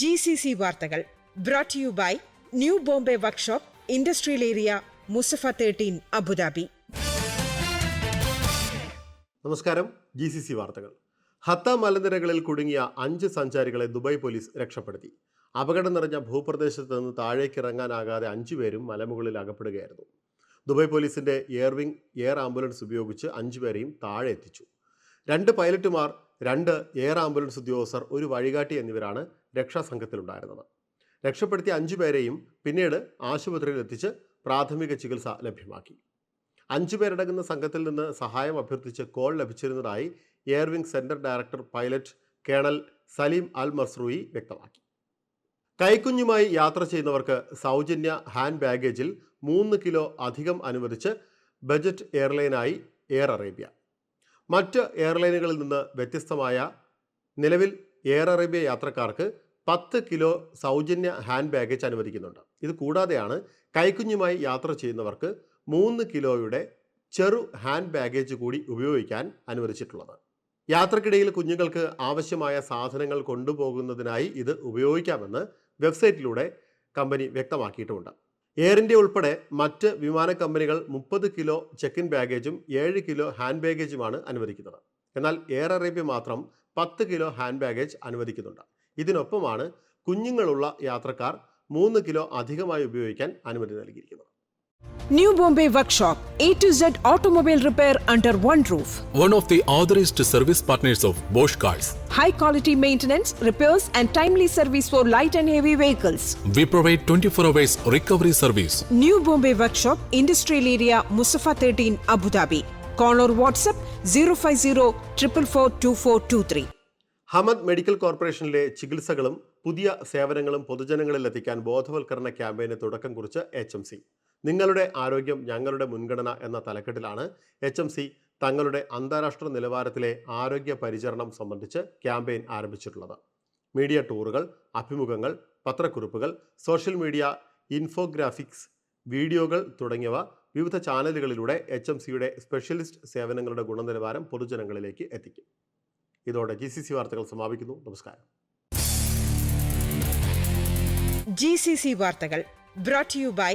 G C C വാർത്തകൾ brought you by New Bombay workshop industrial area Musaffah thirteen Abu Dhabi നമസ്കാരം. G C C വാർത്തകൾ. Hatta മലനിരകളിൽ കുടുങ്ങിയ അഞ്ച് സഞ്ചാരികളെ ദുബായ് പോലീസ് രക്ഷപ്പെടുത്തി. അപകടം നിറഞ്ഞ ഭൂപ്രദേശത്ത് നിന്ന് താഴേക്ക് ഇറങ്ങാനാകാതെ അഞ്ചുപേരും മലമുകളിൽ അകപ്പെടുകയായിരുന്നു. ദുബായ് പോലീസിന്റെ എയർവിംഗ് എയർ ആംബുലൻസ് ഉപയോഗിച്ച് അഞ്ചുപേരെയും താഴെ എത്തിച്ചു. രണ്ട് പൈലറ്റുമാർ രണ്ട് എയർ ആംബുലൻസ് ഉദ്യോഗസ്ഥർ ഒരു വഴികാട്ടി എന്നിവരാണ് രക്ഷാസംഘത്തിലുണ്ടായിരുന്നത്. രക്ഷപ്പെടുത്തിയ അഞ്ചുപേരെയും പിന്നീട് ആശുപത്രിയിൽ എത്തിച്ച് പ്രാഥമിക ചികിത്സ ലഭ്യമാക്കി. അഞ്ചു പേരടങ്ങുന്ന സംഘത്തിൽ നിന്ന് സഹായം അഭ്യർത്ഥിച്ച് call ലഭിച്ചിരുന്നതായി air wing centre director pilot colonel Saleem Al Mazrouei വ്യക്തമാക്കി. കൈക്കുഞ്ഞുമായി യാത്ര ചെയ്യുന്നവർക്ക് സൗജന്യ ഹാൻഡ് ബാഗേജിൽ മൂന്ന് കിലോ അധികം അനുവദിച്ച് ബജറ്റ് എയർലൈനായി എയർ അറേബ്യ. മറ്റ് എയർലൈനുകളിൽ നിന്ന് വ്യത്യസ്തമായ നിലവിൽ എയർ അറേബ്യ യാത്രക്കാർക്ക് പത്ത് കിലോ സൗജന്യ ഹാൻഡ് ബാഗേജ് അനുവദിക്കുന്നുണ്ട്. ഇത് കൂടാതെയാണ് കൈക്കുഞ്ഞുമായി യാത്ര ചെയ്യുന്നവർക്ക് മൂന്ന് കിലോയുടെ ചെറു ഹാൻഡ് ബാഗേജ് കൂടി ഉപയോഗിക്കാൻ അനുവദിച്ചിട്ടുള്ളത്. യാത്രക്കിടയിൽ കുഞ്ഞുങ്ങൾക്ക് ആവശ്യമായ സാധനങ്ങൾ കൊണ്ടുപോകുന്നതിനായി ഇത് ഉപയോഗിക്കാമെന്ന് വെബ്സൈറ്റിലൂടെ കമ്പനി വ്യക്തമാക്കിയിട്ടുമുണ്ട് എയർ ഇന്ത്യ ഉൾപ്പെടെ മറ്റ് വിമാന കമ്പനികൾ മുപ്പത് കിലോ ചെക്ക് ഇൻ ബാഗേജും ഏഴ് കിലോ ഹാൻഡ് ബാഗേജുമാണ് അനുവദിക്കുന്നത്. എന്നാൽ എയർ അറേബ്യ മാത്രം പത്ത് കിലോ ഹാൻഡ് ബാഗേജ് അനുവദിക്കുന്നുണ്ട്. ഇതിനൊപ്പമാണ് കുഞ്ഞുങ്ങളുള്ള യാത്രക്കാർ മൂന്ന് കിലോ അധികമായി ഉപയോഗിക്കാൻ അനുമതി നൽകിയിരിക്കുന്നത്. New Bombay Workshop, A to Z automobile repair under one roof. one of the authorized service partners of Bosch Cars. high quality maintenance, repairs, and timely service for light and heavy vehicles. We provide 24 hours recovery service. New Bombay Workshop, Industrial Area, Musafa 13, Abu Dhabi. Call or WhatsApp 050 444 Hamad medical കോർപ്പറേഷനിലെ ചികിത്സകളും പുതിയ സേവനങ്ങളും പൊതുജനങ്ങളിൽ എത്തിക്കാൻ ബോധവൽക്കരണ ക്യാമ്പയിന് തുടക്കം കുറിച്ച് H M C നിങ്ങളുടെ ആരോഗ്യം ഞങ്ങളുടെ മുൻഗണന എന്ന തലക്കെട്ടിലാണ്. എച്ച് എം സി തങ്ങളുടെ അന്താരാഷ്ട്ര നിലവാരത്തിലെ ആരോഗ്യ പരിചരണം സംബന്ധിച്ച് ക്യാമ്പയിൻ ആരംഭിച്ചിട്ടുള്ളത്. മീഡിയ ടൂറുകൾ അഭിമുഖങ്ങൾ പത്രക്കുറിപ്പുകൾ സോഷ്യൽ മീഡിയ ഇൻഫോഗ്രാഫിക്സ് വീഡിയോകൾ തുടങ്ങിയവ വിവിധ ചാനലുകളിലൂടെ എച്ച് എം സിയുടെ സ്പെഷ്യലിസ്റ്റ് സേവനങ്ങളുടെ ഗുണനിലവാരം പൊതുജനങ്ങളിലേക്ക് എത്തിക്കും. ഇതോടെ ജി സി സി വാർത്തകൾ സമാപിക്കുന്നു. നമസ്കാരം. ജി സി സി വാർത്തകൾ brought you by